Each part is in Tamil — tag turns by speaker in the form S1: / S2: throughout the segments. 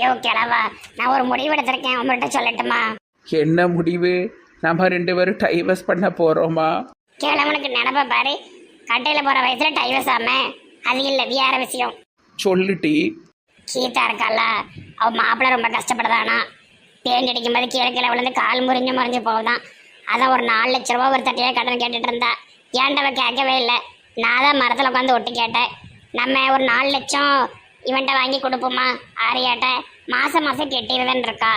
S1: யோ கிழவா நான் ஒரு முடிவு எடுத்திருக்கேன் உங்கள்கிட்ட சொல்லட்டுமா?
S2: என்ன முடிவு? நம்ம ரெண்டு பேரும் டைவர்ஸ் பண்ண போகிறோமா
S1: கிழவனுக்கு நினப்ப பாரு கட்டையில் போகிற வயசுல டைவர்ஸ் ஆம அது இல்லை வேற விஷயம்.
S2: சொல்லுட்டி
S1: கீதா இருக்கால அவ மாப்பிள்ளை ரொம்ப கஷ்டப்படுதானா? பேண்ட் அடிக்கும்போது கீழே கீழே விழுந்து கால் முறிஞ்சு முறிஞ்சு போகுதான். அதான் ஒரு நாலு லட்ச ரூபா ஒரு தட்டியாக கடன் கேட்டுட்டு இருந்தா. ஏன்டவ கேட்கவே இல்லை? நான் தான் மரத்தில் உட்காந்து ஒட்டி கேட்டேன். நம்ம ஒரு நாலு லட்சம் இவன்ட்ட வாங்கி கொடுப்போமா? ஆரியாட்ட மாதம் மாதம் கெட்டிடுதுன்னு இருக்கா.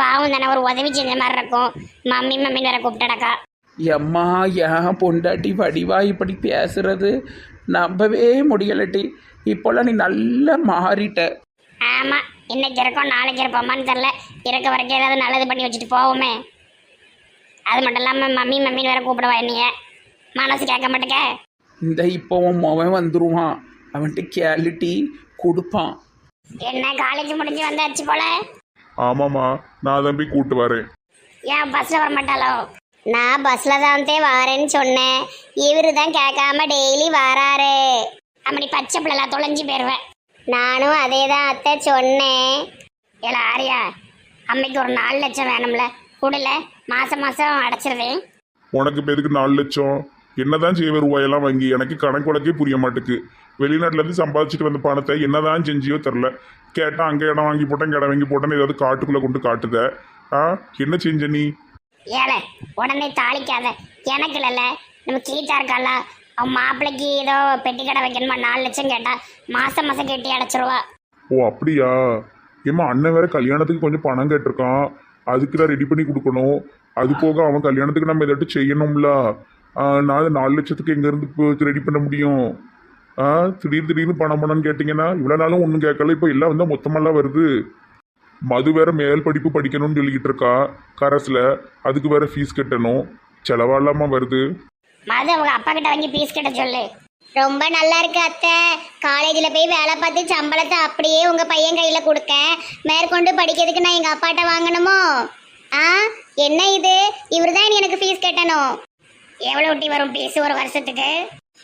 S1: பாவம் தானே ஒரு உதவி செஞ்ச மாதிரி இருக்கும். மம்மி மம்மின்னு வேற கூப்பிட்டடக்கா.
S2: எம்மா ஏன் பொண்டாட்டி வடிவா இப்படி பேசுறது? நம்பவே முடியலட்டி இப்போல்லாம் நீ நல்லா மாறிட்ட.
S1: ஆமாம் இன்னைக்கு இருக்கோம் நாளைக்கு இருப்போமான்னு தெரில இருக்க வரைக்கும் ஏதாவது நல்லது பண்ணி வச்சுட்டு போவோமே. அது மட்டும் இல்லாமல் மம்மி மம்மின்னு வேற கூப்பிடுவா என்னைய. மனசு கேட்க மாட்டேங்க
S2: இந்த இப்போ உன் மவன் வந்துருவான். அவன்கிட்ட கேலிட்டி கொடுப்பான்.
S1: என்ன காலேஜ் முடிஞ்சு வந்தாச்சு போல?
S3: ஆமாம்மா நான் தான் போய் கூட்டு வரேன்.
S1: ஏன் பஸ்ஸில் வர மாட்டாளோ நான் பஸ்ஸில் தான் வரேன்னு சொன்னேன். இவரு தான் கேட்காம டெய்லி வராரு. அப்படி பச்சை பிள்ளை தொலைஞ்சு போயிடுவேன் நானும் அதே தான் அத்தை சொன்னேன். ஏல ஆரியா அம்மைக்கு ஒரு நாலு லட்சம் வேணும்ல. கூடல மாசம் மாசம் அடைச்சிருவேன்.
S3: உனக்கு இப்போ எதுக்கு நாலு லட்சம்? என்னதான் செய்வ ரூபாயெல்லாம் வாங்கி எனக்கு கணக்கு வழக்கே புரிய மாட்டுக்கு. வெளிநாட்டுல இருந்து சம்பாதிச்சுட்டு வந்த பணத்தை என்னதான் செஞ்சியோ தெரில கேட்டா அங்க இடம் வாங்கி போட்டேன் இடம் வாங்கி போட்டேன்னு ஏதாவது காட்டுக்குள்ள கொண்டு காட்டுத. ஆ என்ன செஞ்ச நீ?
S1: ஏழை உடனே தாளிக்காத. எனக்கு இல்லைல்ல நம்ம கீதா இருக்கால அவன் மாப்பிள்ளைக்கு ஏதோ பெட்டி கடை வைக்கணுமா? நாலு லட்சம் கேட்டா மாசம் மாசம் கட்டி அடைச்சிருவா.
S3: ஓ அப்படியா? ஏம்மா அண்ணன் வேற கல்யாணத்துக்கு கொஞ்சம் பணம் கேட்டிருக்கான். அதுக்கு தான் ரெடி பண்ணி கொடுக்கணும். அது போக அவன் கல்யாணத்துக்கு நம்ம ஏதாட்டும் செய்யணும்ல. ஆ, நான் நாலு லட்சத்துக்கு எங்கேருந்து ரெடி பண்ண முடியும்? ஆ திடீர் திடீர்னு பணம் பணம்னு கேட்டிங்கன்னா இவ்வளோ நாளும் ஒன்றும் கேட்கல. இப்போ எல்லாம் வந்து மொத்தமெல்லாம் வருது. மது வேற மேல் படிப்பு படிக்கணும்னு சொல்லிக்கிட்டு இருக்கா கரஸில். அதுக்கு வேற ஃபீஸ் கட்டணும். செலவாலாமா வருது?
S1: மது அவங்க அப்பா கிட்ட வாங்கி பீஸ் கிட்ட சொல்லு. ரொம்ப நல்லா இருக்கு அத்தை. காலேஜில் போய் வேலை பார்த்து சம்பளத்தை அப்படியே உங்கள் பையன் கையில் கொடுக்க. மேற்கொண்டு படிக்கிறதுக்கு நான் எங்கள் அப்பாட்ட வாங்கணுமோ? ஆ என்ன இது? இவர் தான் எனக்கு ஃபீஸ் கட்டணும். எவ்வளோ ஒட்டி வரும்? ஃபீஸ் ஒரு வருஷத்துக்கு?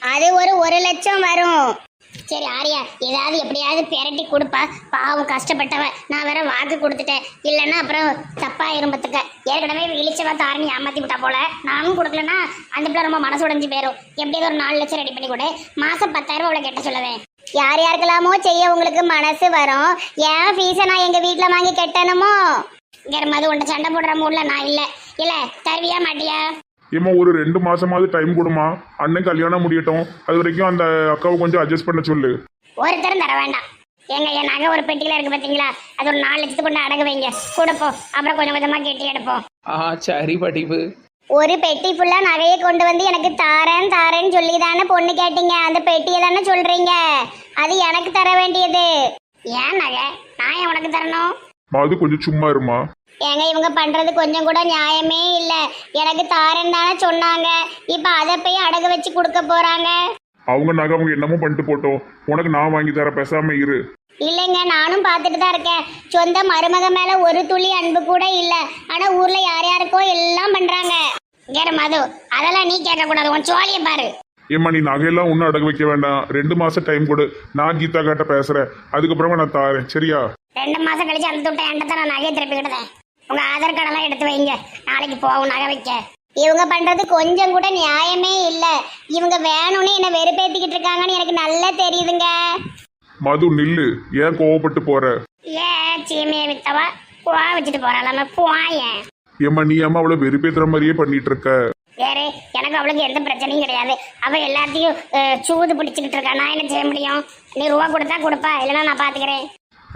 S1: அது ஒரு ஒரு லட்சம் வரும். சரி ஆரியா ஏதாவது எப்படியாவது பெரட்டி கொடுப்பா. பாவம் கஷ்டப்பட்டவ. நான் வேற வாக்கு கொடுத்துட்டேன். இல்லைன்னா அப்புறம் தப்பா இரும்பத்துக்க. ஏற்கனவே இழிச்சவா தாரணி ஏமாத்தி விட்டா போல. நானும் கொடுக்கலன்னா அந்த பிள்ளை ரொம்ப மனசு உடைஞ்சு போயிடும் எப்படியாவது ஒரு நாலு லட்சம் ரெடி பண்ணி கொடு. மாசம் பத்தாயிரம் அவளை கட்ட சொல்லுவேன். யார் யாருக்கெல்லாமோ செய்ய உங்களுக்கு மனசு வரும். ஏன் ஃபீஸை நான் எங்க வீட்டில் வாங்கி கட்டணுமோ? இங்க மது உன்ட்ட சண்டை போடுற மூட்ல நான் இல்லை. இல்ல தருவியா மாட்டியா?
S3: ஏம்மா ஒரு ரெண்டு மாசமாவது டைம் கொடுமா அண்ணன் கல்யாணம் முடியட்டும். அது வரைக்கும் அந்த அக்காவை கொஞ்சம் அட்ஜஸ்ட் பண்ண சொல்லு.
S1: ஒருத்தரும் தர வேண்டாம். எங்க என் நகை ஒரு பெட்டியில இருக்கு பாத்தீங்களா? அது ஒரு நாலு லட்சத்துக்கு கொண்டு அடகு வைங்க. கொடுப்போம் அப்புறம் கொஞ்சம் கொஞ்சமா கெட்டி எடுப்போம்.
S2: ஆ சரி வடிவு
S1: ஒரு பெட்டி ஃபுல்லா நகையை கொண்டு வந்து எனக்கு தாரேன் தாரேன்னு சொல்லி தானே பொண்ணு கேட்டீங்க? அந்த பெட்டியை தானே சொல்றீங்க? அது எனக்கு தர வேண்டியது. ஏன் நகை? நான் ஏன் உனக்கு தரணும்?
S3: மது கொஞ்சம் சும்மா இருமா
S1: ஏங்க இவங்க பண்றது கொஞ்சம் கூட நியாயமே இல்ல. எனக்கு தாரேன்னு தானே சொன்னாங்க. இப்ப அதை போய் அடகு வச்சு கொடுக்க போறாங்க.
S3: அவங்க நகை அவங்க என்னமோ பண்ணிட்டு போட்டோம். உனக்கு நான் வாங்கி தர பேசாம இரு.
S1: இல்லைங்க நானும் பார்த்துட்டு தான் இருக்கேன். சொந்த மருமக மேல ஒரு துளி அன்பு கூட இல்ல. ஆனா ஊர்ல யார் யாருக்கோ எல்லாம் பண்றாங்க. கேர மது அதெல்லாம் நீ கேட்க கூடாது உன் சோழிய பாரு.
S3: ஏம்மா நீ நகையெல்லாம் ஒன்றும் அடகு வைக்க வேண்டாம். ரெண்டு மாசம் டைம் கொடு. நான் கீதா கிட்ட பேசுறேன். அதுக்கப்புறமா நான் தாரேன். சரியா?
S1: ரெண்டு மாசம் கழிச்சு அந்த துட்டை என்கிட்ட நான் நகையை திருப்பி கிட்டதேன் உங்க ஆதார் கார்டெல்லாம் எடுத்து வைங்க. நாளைக்கு போகும் நகை வைக்க. இவங்க பண்றது கொஞ்சம் கூட நியாயமே இல்ல. இவங்க வேணும்னு என்ன வெறுப்பேத்திக்கிட்டு இருக்காங்கன்னு எனக்கு நல்லா தெரியுதுங்க.
S3: மது நில்லு. ஏன் கோவப்பட்டு போற?
S1: ஏ சீமையை வித்தவா? புவா வச்சுட்டு போறாளாம புவாயன்
S3: ஏம்மா நீ ஏம்மா அவ்வளோ வெறுப்பேத்துற மாதிரியே பண்ணிட்டு இருக்க
S1: வேறு எனக்கு அவளுக்கு எந்த பிரச்சனையும் கிடையாது. அவ எல்லாத்தையும் அஹ், சூது பிடிச்சிக்கிட்டு இருக்கா. நான் என்ன செய்ய முடியும்? நீ ரூபா கொடுத்தா கொடுப்பா. இல்லைன்னா நான் பாத்துக்கிறேன்.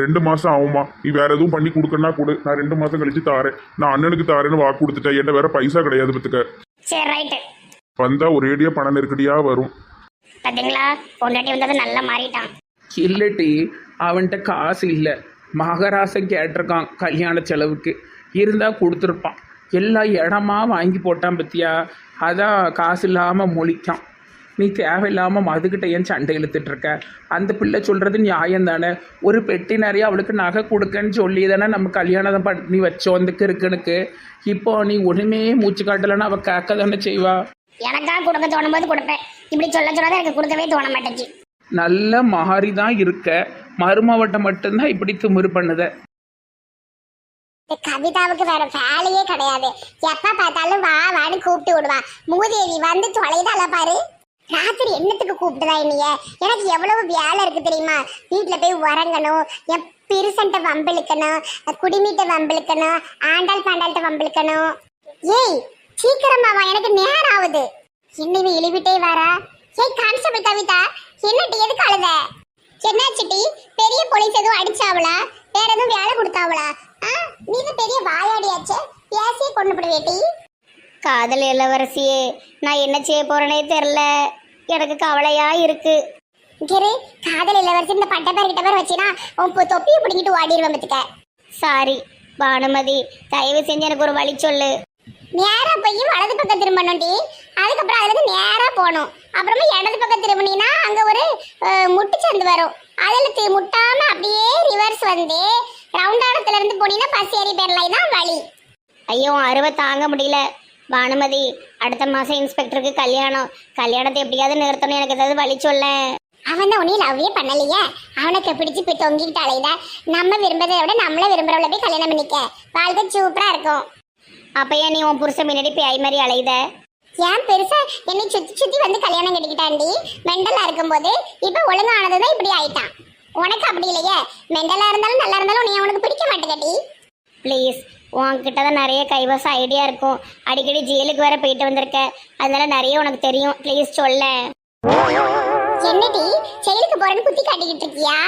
S3: ரெண்டு மாசம் ஆகுமா நீ வேற எதுவும் பண்ணி கொடுக்கணும்னா கொடு. நான் ரெண்டு மாசம் கழிச்சு தாரேன். நான் அண்ணனுக்கு தாரேன்னு வாக்கு கொடுத்துட்டேன். என்ன வேற பைசா கிடையாது பத்துக்க
S1: சரி ரைட்டு
S3: வந்தா ஒரேடியா பண நெருக்கடியா வரும்.
S1: பாத்தீங்களா? பொண்டாட்டி வந்தது நல்லா மாறிட்டான்.
S2: இல்லட்டி அவன்கிட்ட காசு இல்லை. மகராசன் கேட்டிருக்கான் கல்யாண செலவுக்கு. இருந்தால் கொடுத்துருப்பான். எல்லா இடமா வாங்கி போட்டான் பத்தியா அதான் காசு இல்லாமல் மொழிக்கான். நீ தேவையில்லாமல் மதுக்கிட்ட ஏன் சண்டை இழுத்துட்டு இருக்க அந்த பிள்ளை சொல்கிறது நியாயம் தானே? ஒரு பெட்டி நிறைய அவளுக்கு நகை கொடுக்கன்னு சொல்லி தானே நம்ம கல்யாணம் பண்ணி வச்சோம் அந்த கிறுக்கனுக்கு? இப்போ நீ ஒன்றுமே மூச்சு காட்டலைன்னா அவள் கேட்க தானே செய்வா?
S1: எனக்கா கொடுக்க தோணும் போது கொடுப்பேன். இப்படி சொல்ல சொல்லாத எனக்கு கொடுக்கவே தோண மாட்டேங்குது.
S2: நல்ல மாறி தான் இருக்க. மருமவட்டை மட்டும்தான் இப்படி திமிரு பண்ணுத.
S1: கவிதாவுக்கு வேற வேலையே கிடையாது. எப்ப பார்த்தாலும் வா வான்னு கூப்பிட்டு விடுவா மூதேவி வந்து தொலைதால பாரு. ராத்திரி என்னத்துக்கு கூப்பிட்டுதா என்னைய? எனக்கு எவ்வளவு வேலை இருக்கு தெரியுமா? வீட்டில் போய் உறங்கணும் என் பிரிசன்ட்ட வம்பிழுக்கணும் குடிமீட்ட வம்பிழுக்கணும் ஆண்டாள் பாண்டாள்கிட்ட வம்பிழுக்கணும். ஏய் சீக்கிரமா வா எனக்கு நேரம் ஆகுது. இன்னும் இழிவிட்டே வாரா? ஏய் கான்ஸ்டபிள் கவிதா என்னட்டு எதுக்கு அழுத? என்னாச்சுட்டி பெரிய போலீஸ் எதுவும் அடிச்சாவளா? வேற எதுவும் வேலை கொடுத்தாவளா? ஆ நீ பெரிய வாயாடியாச்சே? பேசியே கொண்டு போடுவேட்டி காதல் இளவரசியே நான் என்ன செய்ய போறேனே தெரில. எனக்கு கவலையா இருக்கு. கிரு காதல் இளவரசி இந்த பட்ட பேர் கிட்ட பேர் வச்சினா உன் பொ- தொப்பியை பிடிங்கிட்டு ஓடிடுவேன் பத்துக்க சாரி பானுமதி தயவு செஞ்சு எனக்கு ஒரு வழி சொல்லு. நேரா போய் வலது பக்கம் திரும்பணும்டி அதுக்கப்புறம் அதுல இருந்து நேரா போகணும். அப்புறமா இடது பக்கம் திரும்பினீங்கன்னா அங்க ஒரு அஹ், முட்டு சந்து வரும். அதுல தி- முட்டாம அப்படியே ரிவர்ஸ் வந்து ரவுண்டானத்துல இருந்து போனீங்கன்னா பஸ் ஏறி பேரலாம் தான் வழி. ஐயோ அருவை தாங்க முடியல. பானுமதி அடுத்த மாசம் இன்ஸ்பெக்டருக்கு கல்யாணம். கல்யாணத்தை எப்படியாவது நிறுத்தணும். எனக்கு ஏதாவது வழி சொல்ல. அவன் தான் உன்னையும் லவ்வே பண்ணலையே. அவனுக்கு பிடிச்சு போய் தொங்கிக்கிட்டு அலையுத நம்ம விரும்பதை விட நம்மள விரும்புறவள போய் கல்யாணம் பண்ணிக்க. வாழ்க்கை சூப்பரா இருக்கும். அப்ப ஏன் நீ உன் புருஷன் முன்னாடி பேய் மாதிரி அலையுத? ஏன் பெருசா என்னை சுத்தி சுத்தி வந்து கல்யாணம் கட்டிக்கிட்டாண்டி? மெண்டலா இருக்கும்போது இப்ப ஒழுங்கானதுதான் இப்படி ஆயிட்டான். உனக்கு அப்படி இல்லையே. மெண்டலா இருந்தாலும் நல்லா இருந்தாலும் நீ அவனுக்கு பிடிக்க மாட்டேங்கடி. ப்ளீஸ் உன்கிட்ட தான் நிறைய கைவச ஐடியா இருக்கும். அடிக்கடி ஜெயிலுக்கு வேற போயிட்டு வந்திருக்க. அதனால நிறைய உனக்கு தெரியும். ப்ளீஸ் சொல்ல. என்னடி? ஜெயிலுக்கு போறேன்னு குத்தி காட்டிக்கிட்டு இருக்கியா?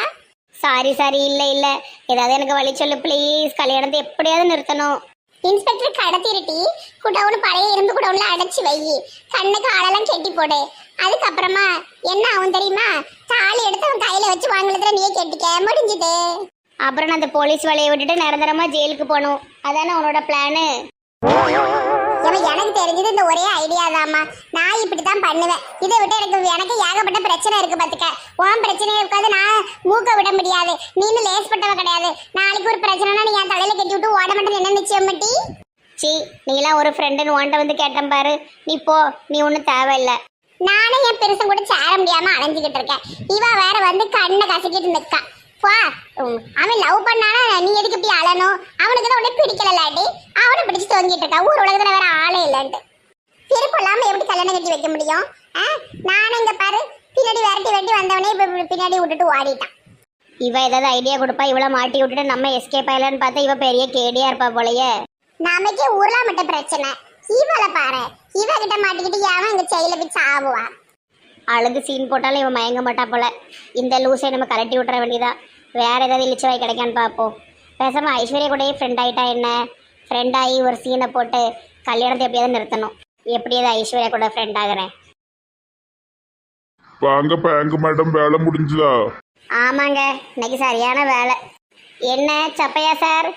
S1: சாரி சாரி இல்ல இல்ல. ஏதாவது எனக்கு வழி சொல்லு ப்ளீஸ் கல்யாணத்தை எப்படியாவது நிறுத்தணும். இன்ஸ்பெக்டர் கடத்திருட்டி குடவுன் பழைய இரும்பு குடவுன்ல அடைச்சு வை. கண்ணுக்கு ஆளெல்லாம் கெட்டி போடு. அதுக்கப்புறமா என்ன ஆகும் தெரியுமா? தாலி எடுத்து அவன் கையில வச்சு வாங்கினதுல நீயே கெட்டிக்க. முடிஞ்சுது. அப்புறம் நான் அந்த போலீஸ் வேலையை விட்டுட்டு நிரந்தரமா ஜெயிலுக்கு போகணும். அதானே உன்னோட பிளானு எனக்கு தெரிஞ்சது இந்த ஒரே ஐடியா தாம்மா. நான் இப்படி தான் பண்ணுவேன். இதை விட்டு எனக்கு எனக்கு ஏகப்பட்ட பிரச்சனை இருக்கு பார்த்துக்க உன் பிரச்சனையை உட்காந்து நான் மூக்க விட முடியாது. நீனு லேஸ்பட்டவ கிடையாது. நாளைக்கு ஒரு பிரச்சனைனா நீ என் தலையில கட்டி விட்டு ஓட மாட்டேன்னு என்ன நிச்சயம் மட்டி? சி நீலாம் ஒரு ஃப்ரெண்டுன்னு உன்ட்ட வந்து கேட்டேன் பாரு. நீ போ நீ ஒன்றும் தேவையில்லை. நானும் என் பெருசன் கூட சேர முடியாம அலைஞ்சுக்கிட்டு இருக்கேன். இவ வேற வந்து கண்ணை கசக்கிட்டு நிற்கான் பா அவன் லவ் பண்ணானா நீ எதுக்கு இப்படி அழணும்? அவனுக்கு தான் உடனே பிடிக்கல இல்லாட்டி அவனை பிடிச்சு தொங்கிட்டு இருக்கா. ஊர் உலகத்துல வேற ஆளே இல்லைன்ட்டு. திருப்பம் இல்லாம எப்படி கல்யாணம் கட்டி வைக்க முடியும்? நானும் இங்க பாரு. பின்னாடி விரட்டி வெட்டி வந்தவனே இப்ப பின்னாடி விட்டுட்டு ஓடிட்டான். இவ ஏதாவது ஐடியா கொடுப்பா இவ்வளவு மாட்டி விட்டுட்டு நம்ம எஸ்கேப் ஆயிலன்னு பார்த்தா இவ பெரிய கேடியா இருப்பா போலயே. நமக்கே ஊர்லாம் மட்டும் பிரச்சனை. இவளை பாரு. இவ கிட்ட மாட்டிக்கிட்டு அவன் இங்க செயல போய் சாவுவா அழுது சீன் போட்டாலும் இவன் மயங்க மாட்டா போல. இந்த லூசை நம்ம கலட்டி விட்டுற வேண்டியதான் வேற ஏதாவது இழிச்சவாய் கிடைக்கான்னு பார்ப்போம். பேசாம ஐஸ்வர்யா கூடயே ஃப்ரெண்ட் ஆயிட்டா என்ன? ஃப்ரெண்ட் ஆகி ஒரு சீனை போட்டு கல்யாணத்தை எப்படியாவது நிறுத்தணும். எப்படியாவது ஐஸ்வர்யா கூட ஃப்ரெண்ட் ஆகுறேன்.
S3: வாங்க பேங்க் மேடம் வேலை முடிஞ்சுதா?
S1: ஆமாங்க இன்னைக்கு சரியான வேலை. என்ன சப்பையா சார்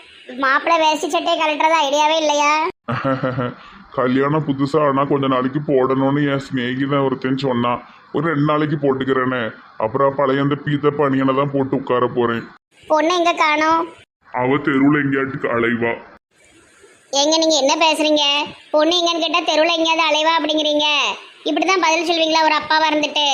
S1: மாப்பிள்ளை வேஷ்டி சட்டையை கலட்டுறது ஐடியாவே இல்லையா?
S3: கல்யாணம் புதுசா ஆனா கொஞ்ச நாளைக்கு போடணும்னு என் சிநேகிதன் ஒருத்தன் சொன்னான். ஒரு ரெண்டு நாளைக்கு போட்டுக்கிறேனே. அப்புறம் பழைய அந்த பீத்த பணியனை தான் போட்டு உட்கார போறேன்.
S1: பொண்ணு எங்க காணோம்?
S3: அவ தெருவுல எங்கேயாட்டுக்கு அலைவா.
S1: எங்க நீங்க என்ன பேசுறீங்க? பொண்ணு எங்கன்னு கேட்டா தெருவில் எங்கேயாவது அலைவா அப்படிங்கிறீங்க. இப்படிதான் பதில் சொல்வீங்களா? ஒரு அப்பாவா இருந்துட்டு.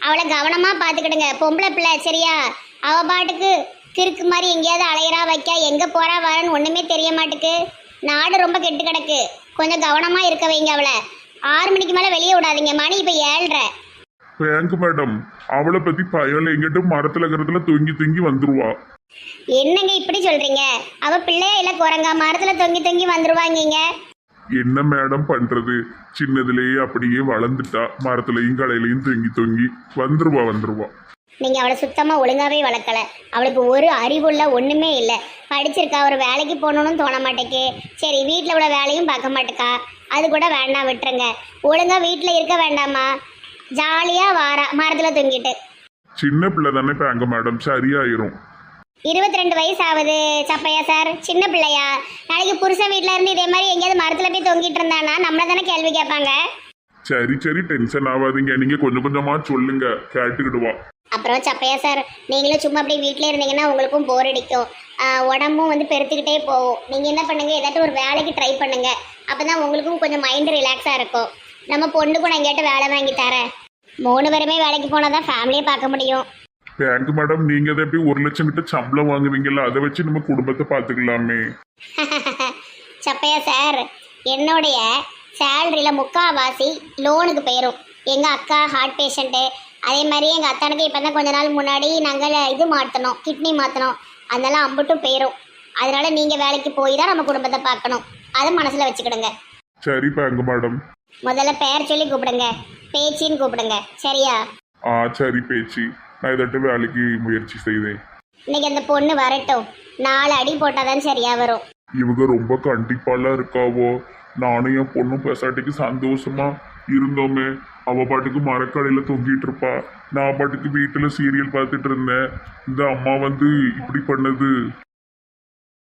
S1: அவளை கவனமா பாத்துக்கிடுங்க பொம்பளை பிள்ளை சரியா? அவ பாட்டுக்கு கிறுக்கு மாதிரி எங்கேயாவது அலையறா வைக்க எங்க போறா வரன்னு ஒண்ணுமே தெரிய மாட்டுக்கு. நாடு ரொம்ப கெட்டு கிடக்கு. கொஞ்சம் கவனமா இருக்க வைங்க அவளை. ஆறு மணிக்கு மேல வெளியே விடாதீங்க. மணி இப்ப ஏழ்ரை.
S3: பேங்க் மேடம் அவளை பத்தி பயம்ல எங்கிட்ட மரத்துல இருக்கிறதுல தொங்கி தொங்கி வந்துருவா.
S1: என்னங்க இப்படி சொல்றீங்க? அவ பிள்ளையா இல்ல குரங்கா? மரத்துல தொங்கி தொங்கி வந்துருவாங்கங்க.
S3: என்ன மேடம் பண்றது? சின்னதுலயே அப்படியே வளர்ந்துட்டா. மரத்துலயும் கடையிலயும் தொங்கி தொங்கி வந்துருவா வந்துருவா.
S1: நீங்க அவளை சுத்தமா ஒழுங்காவே வளர்க்கல. அவளுக்கு ஒரு அறிவுள்ள ஒண்ணுமே இல்ல. படிச்சிருக்கா ஒரு வேலைக்கு போகணும்னு தோண மாட்டேக்கு. சரி வீட்ல உள்ள வேலையும் பார்க்க மாட்டேக்கா. அது கூட வேண்டாம் விட்டுருங்க. ஒழுங்கா வீட்ல இருக்க வேண்டாமா? ஜாலியா வாரா மரத்துல தொங்கிட்டு.
S3: சின்ன பிள்ளை தானே பேங்க் மேடம் சரியாயிரும்.
S1: இருபத்தி ரெண்டு வயசு ஆகுது சப்பையா சார்? சின்ன பிள்ளையா? நாளைக்கு புருஷன் வீட்ல இருந்து இதே மாதிரி எங்கேயாவது மரத்துல போய் தொங்கிட்டு இருந்தானா? நம்மள தானே கேள்வி கேட்பாங்க.
S3: சரி சரி டென்ஷன் ஆகாதீங்க. நீங்க கொஞ்சம் கொஞ்சமா சொல்லுங்க. கேட்டுக்கிடுவா.
S1: அப்புறம் சப்பையா சார் நீங்களும் சும்மா அப்படியே வீட்டிலே இருந்தீங்கன்னா உங்களுக்கும் போர் அடிக்கும். ஆஹ் உடம்பும் வந்து பெருத்துக்கிட்டே போகும். நீங்கள் என்ன பண்ணுங்க? ஏதாட்டும் ஒரு வேலைக்கு ட்ரை பண்ணுங்க. அப்பதான் உங்களுக்கும் கொஞ்சம் மைண்ட் ரிலாக்ஸாக இருக்கும். நம்ம பொண்ணுக்கும் நான் எங்கேயாட்ட வேலை வாங்கி தரேன் மூணு பேருமே வேலைக்கு போனால் தான் ஃபேமிலியை பார்க்க முடியும்.
S3: பேங்க் மேடம் நீங்க அதை எப்படி ஒரு லட்சம் கிட்ட சம்பளம் வாங்குவீங்கல்ல அதை வச்சு நம்ம குடும்பத்தை பார்த்துக்கலாமே.
S1: சப்பையா சார் என்னுடைய சேலரியில் முக்காவாசி லோனுக்கு போயிடும் எங்கள் அக்கா ஹார்ட் பேஷண்ட்டு அதே மாதிரி எங்கள் அத்தானுக்கு இப்போ தான் கொஞ்ச நாள் முன்னாடி நாங்கள் இது மாற்றணும் கிட்னி மாற்றணும் அதெல்லாம் அம்புட்டும் போயிடும் அதனால நீங்கள் வேலைக்கு போய் தான் நம்ம குடும்பத்தை பார்க்கணும். அதை மனசில் வச்சுக்கிடுங்க.
S3: சரி பேங்க் மேடம்
S1: முதல்ல பெயர் சொல்லி கூப்பிடுங்க. பேச்சின்னு கூப்பிடுங்க. சரியா?
S3: ஆ சரி பேச்சு. நான் இதட்டு வேலைக்கு முயற்சி செய்தேன்.
S1: இன்னைக்கு அந்த பொண்ணு வரட்டும். நாலு அடி போட்டால் தான் சரியா வரும்.
S3: இவங்க ரொம்ப கண்டிப்பாலாம் இருக்காவோ? நானும் என் பொண்ணும் பெசாட்டிக்கு சந்தோஷமா இருந்தோமே. அவ பாட்டுக்கு மரக்கடையில தொங்கிட்டு இருப்பா. நான் பாட்டுக்கு வீட்டுல சீரியல் பார்த்துட்டு இருந்தேன். இந்த அம்மா வந்து இப்படி பண்ணது.